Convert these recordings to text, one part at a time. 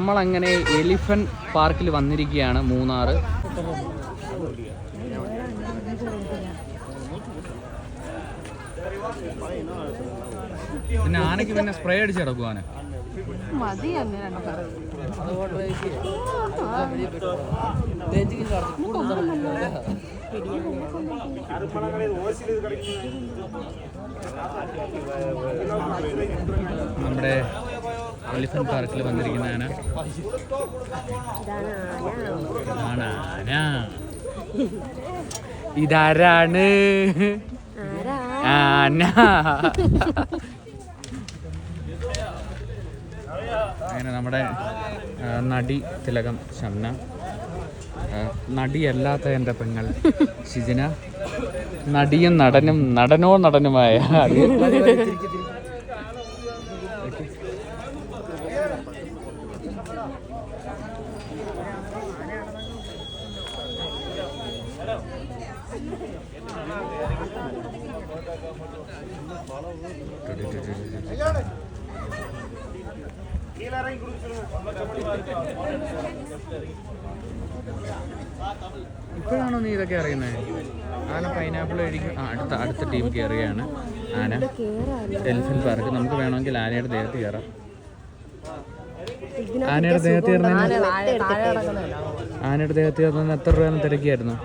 നമ്മളങ്ങനെ എലിഫന്റ് പാർക്കിൽ വന്നിരിക്കുകയാണ് മൂന്നാറ്. പിന്നെ ആനയ്ക്ക് പിന്നെ സ്പ്രേ അടിച്ച് കിടക്കുവാന് നമ്മുടെ എലിഫന്റ് പാർക്കിൽ വന്നിരിക്കുന്ന ആന ഇതാരാണ്? അങ്ങനെ നമ്മുടെ നടി തിലകം ഷംന. നടിയല്ലാത്ത എന്റെ പെങ്ങൾ ഷിജിന. നടിയും നടനും നടനോ നടനുമായ ഇപ്പോഴാണോ നീ ഇതൊക്കെ അറിയുന്നത്? ആന പൈനാപ്പിൾ കഴിക്കും. അടുത്ത അടുത്ത ടീം കയറുകയാണ്. ആന. എലിഫന്റ് പാർക്ക് നമുക്ക് വേണമെങ്കിൽ ആനയുടെ ദേഹത്ത് കയറാം. ആനയുടെ ദേഹത്ത് കയറുന്നതിന് ആനയുടെ ദേഹത്ത് കയറുന്നതിന് എത്ര രൂപയാണ് തിരക്കിയായിരുന്നു?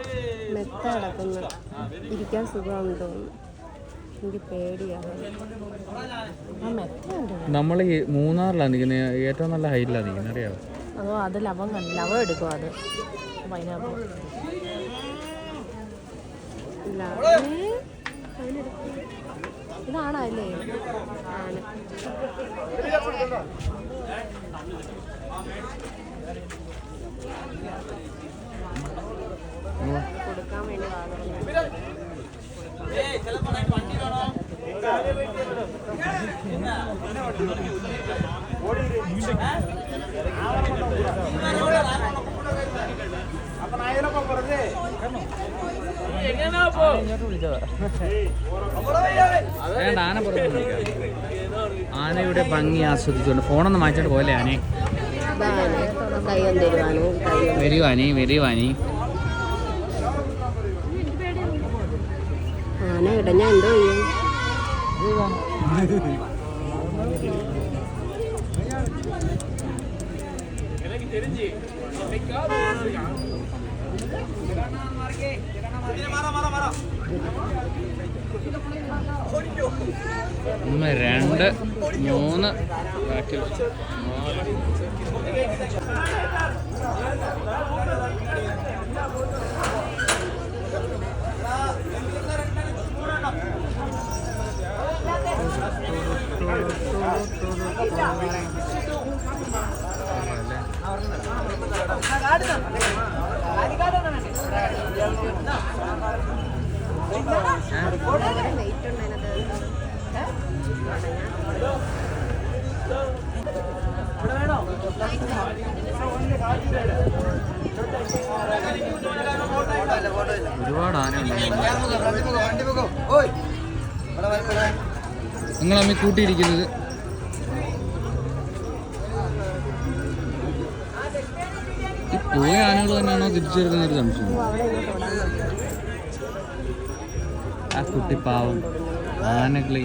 മെത്ത കിടക്കുന്ന ഇരിക്കാൻ സുഖമാണെന്ന് തോന്നുന്നു. എനിക്ക് പേടിയാണ്. നമ്മൾ ഈ മൂന്നാറിലാണ് നിൽക്കുന്നത് ഏറ്റവും നല്ല ഹൈറ്റിലാണ് നിൽക്കുന്നത് അറിയാമോ അതോ അത് ലവം കണ്ടു ലവം എടുക്കും അത്? പൈനാപ്പിൾ. ഇതാണോ അല്ലേ ആണ് വേണ്ട ആന പുറത്ത്. ആനയുടെ ഭംഗി ആസ്വദിച്ചുകൊണ്ട് ഫോണൊന്ന് മാറ്റിട്ട് പോലെ ആനെ വരുവാനേ ഒന്ന് തരുവാനോ ഇവിടെ ഞാൻ എന്തോ രണ്ട് മൂന്ന്. ബാക്കിൽ. ഒരുപാട് ആനയുണ്ട് നിങ്ങൾ കൂട്ടിയിരിക്കുന്നത് ഈ പോയ ആനകൾ തന്നെയാണോ തിരിച്ചു വരുന്ന ഒരു സംശയം. ആ കുട്ടി പാവം. ആനകളെ.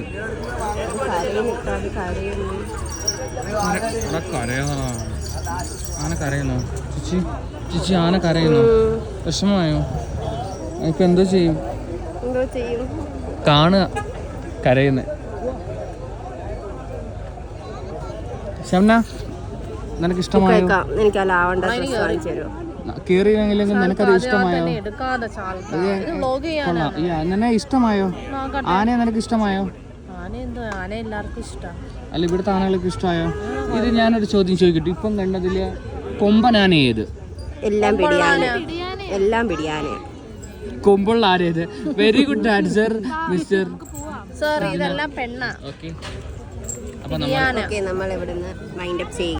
കരയുന്നു ആന കരയുന്നോ? ചിച്ചി ചിച്ചി ആന കരയുന്നോ? വിഷമമായോ? ഇപ്പൊ എന്തോ ചെയ്യും. കാണുക കരയുന്നേ. ശംന നിനക്ക് ഇഷ്ടമായോ എനിക്ക് ലാവണ്ട ഡ്രസ് വാങ്ങിച്ചു തരുമോ? കേറിയില്ലെങ്കിലും നിനക്കത് ഇഷ്ടമായോ? നിന്നെ ഇഷ്ടമായോ? ആനയെ നിനക്ക് ഇഷ്ടമായോ ആന എന്തോ എല്ലാവർക്കും ഇഷ്ടമാണ് അല്ല ഇവിടുത്തെ ആനകൾക്ക് ഇഷ്ടമായോ ഇത് ഞാനൊരു ചോദ്യം ചോദിക്കട്ടെ. ഇപ്പം കണ്ടതിൽ കൊമ്പനാന ഏത് എല്ലാം പിടിയാന. എല്ലാം പിടിയാന. കൊമ്പുള്ള ആരേത് very good answer mister sorry ഇതെല്ലാം പെണ്ണ. ഓക്കെ അപ്പൊ നമ്മൾ ഓക്കെ നമ്മൾ ഇവിടുന്ന് മൈൻഡ് അപ്പ് ചെയ്യും.